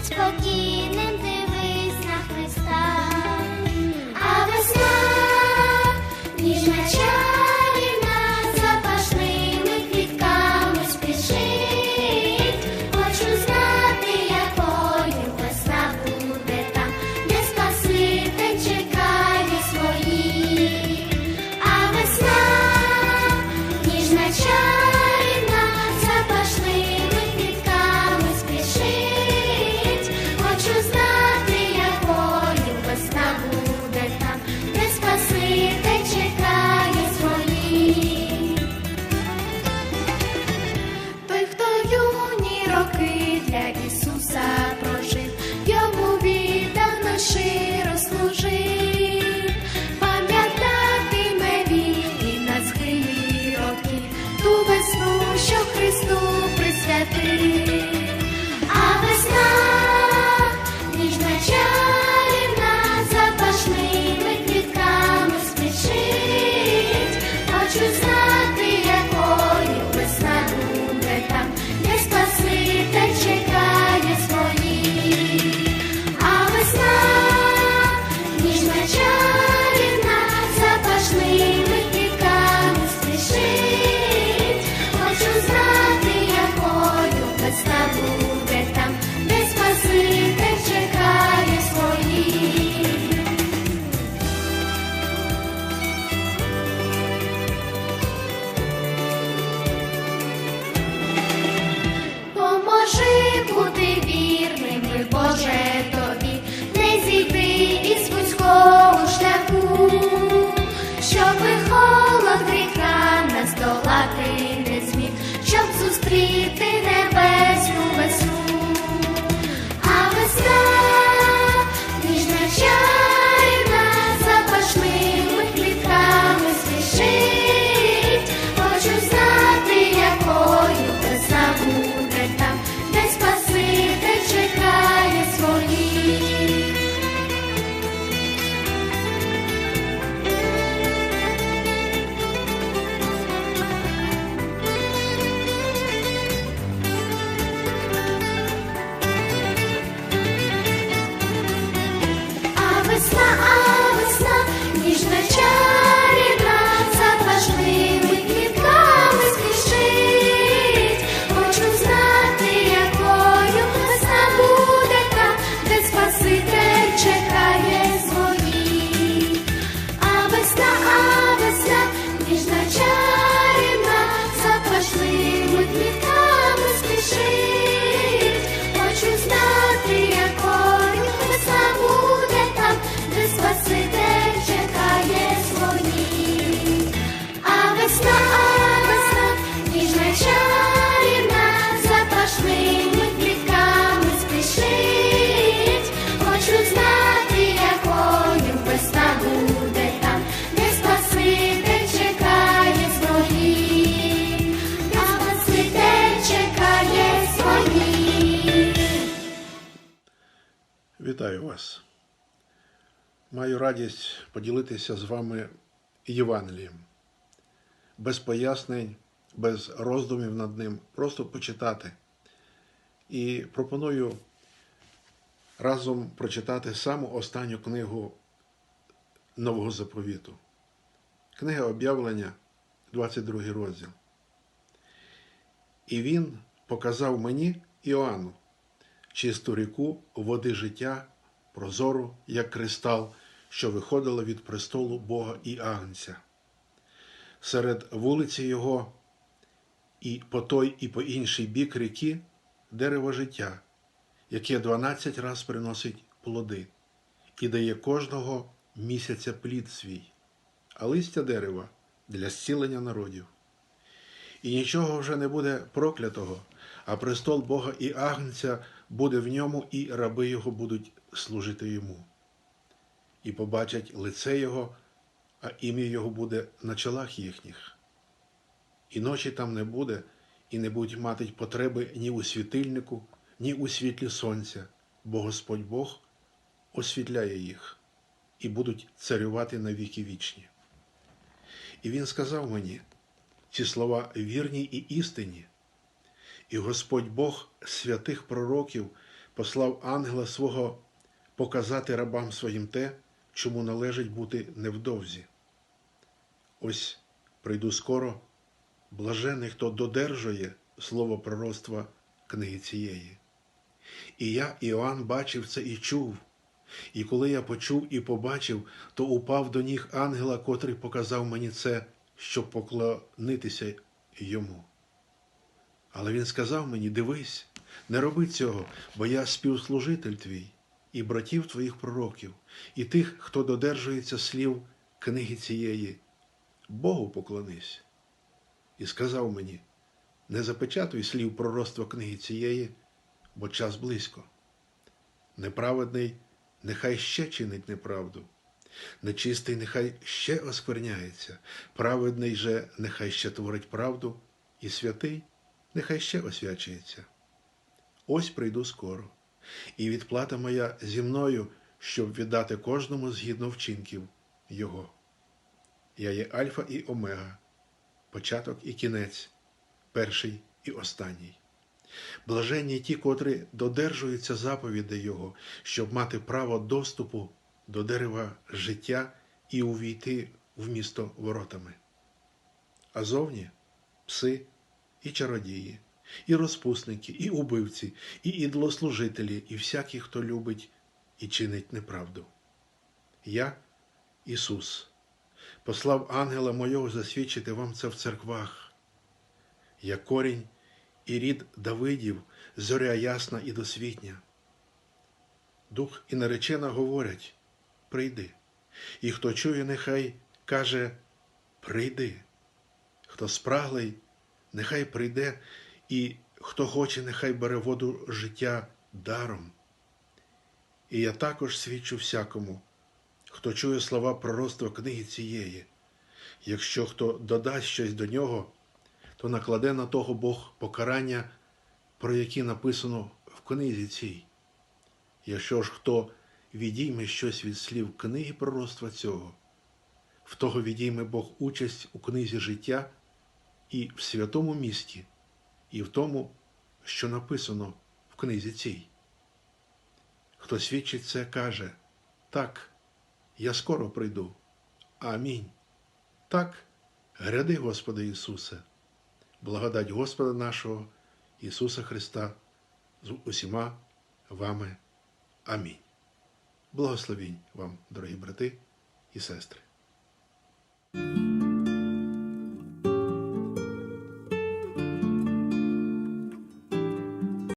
it's cookies. Щоби холод гріха нас долати не зміг, щоб зустріти Вітаю вас. Маю радість поділитися з вами Євангелієм. Без пояснень, без роздумів над ним, просто почитати. І пропоную разом прочитати саму останню книгу Нового заповіту. Книга об'явлення, 22 розділ. І він показав мені Іоанну чисту ріку води життя, прозору, як кристал, що виходила від престолу Бога і Агнця. Серед вулиці його і по той, і по інший бік ріки дерево життя, яке 12 раз приносить плоди і дає кожного місяця плід свій, а листя дерева для зцілення народів. І нічого вже не буде проклятого, а престол Бога і Агнця буде в ньому, і раби його будуть служити йому. І побачать лице Його, а ім'я Його буде на чолах їхніх. І ночі там не буде, і не будуть мати потреби ні у світильнику, ні у світлі сонця, бо Господь Бог освітляє їх і будуть царювати на віки вічні. І він сказав мені ці слова вірні і істинні, і Господь Бог святих пророків послав ангела свого показати рабам своїм те, чому належить бути невдовзі. Ось прийду скоро, блажений, хто додержує слово пророцтва книги цієї. І я, Іоанн, бачив це і чув. І коли я почув і побачив, то упав до ніг ангела, котрий показав мені це, щоб поклонитися йому. Але він сказав мені: дивись, не роби цього, бо я співслужитель твій, і братів твоїх пророків, і тих, хто додержується слів книги цієї. Богу поклонись. І сказав мені: не запечатуй слів пророцтва книги цієї, бо час близько. Неправедний нехай ще чинить неправду, нечистий нехай ще оскверняється, праведний же нехай ще творить правду, і святий нехай ще освячується. Ось прийду скоро, і відплата моя зі мною, щоб віддати кожному згідно вчинків Його. Я є Альфа і Омега, початок і кінець, перший і останній. Блаженні ті, котрі додержуються заповідей Його, щоб мати право доступу до дерева життя і увійти в місто воротами. А зовні пси і чародії, і розпусники, і убивці, і ідлослужителі, і всякі, хто любить і чинить неправду. Я, Ісус, послав ангела мого засвідчити вам це в церквах. Я корінь і рід Давидів, зоря ясна і досвітня. Дух і наречена говорять прийди. І хто чує, нехай каже прийди. Хто спраглий, нехай прийде, і хто хоче, нехай бере воду життя даром. І я також свідчу всякому, хто чує слова пророцтва книги цієї. Якщо хто додасть щось до нього, то накладе на того Бог покарання, про які написано в книзі цій. Якщо ж хто відійме щось від слів книги пророцтва цього, в того відійме Бог участь у книзі життя і в святому місті, і в тому, що написано в книзі цій. Хто свідчить це, каже так, я скоро прийду. Амінь. Так, гряди, Господи Ісусе, благодать Господа нашого Ісуса Христа з усіма вами. Амінь. Благословінь вам, дорогі брати і сестри.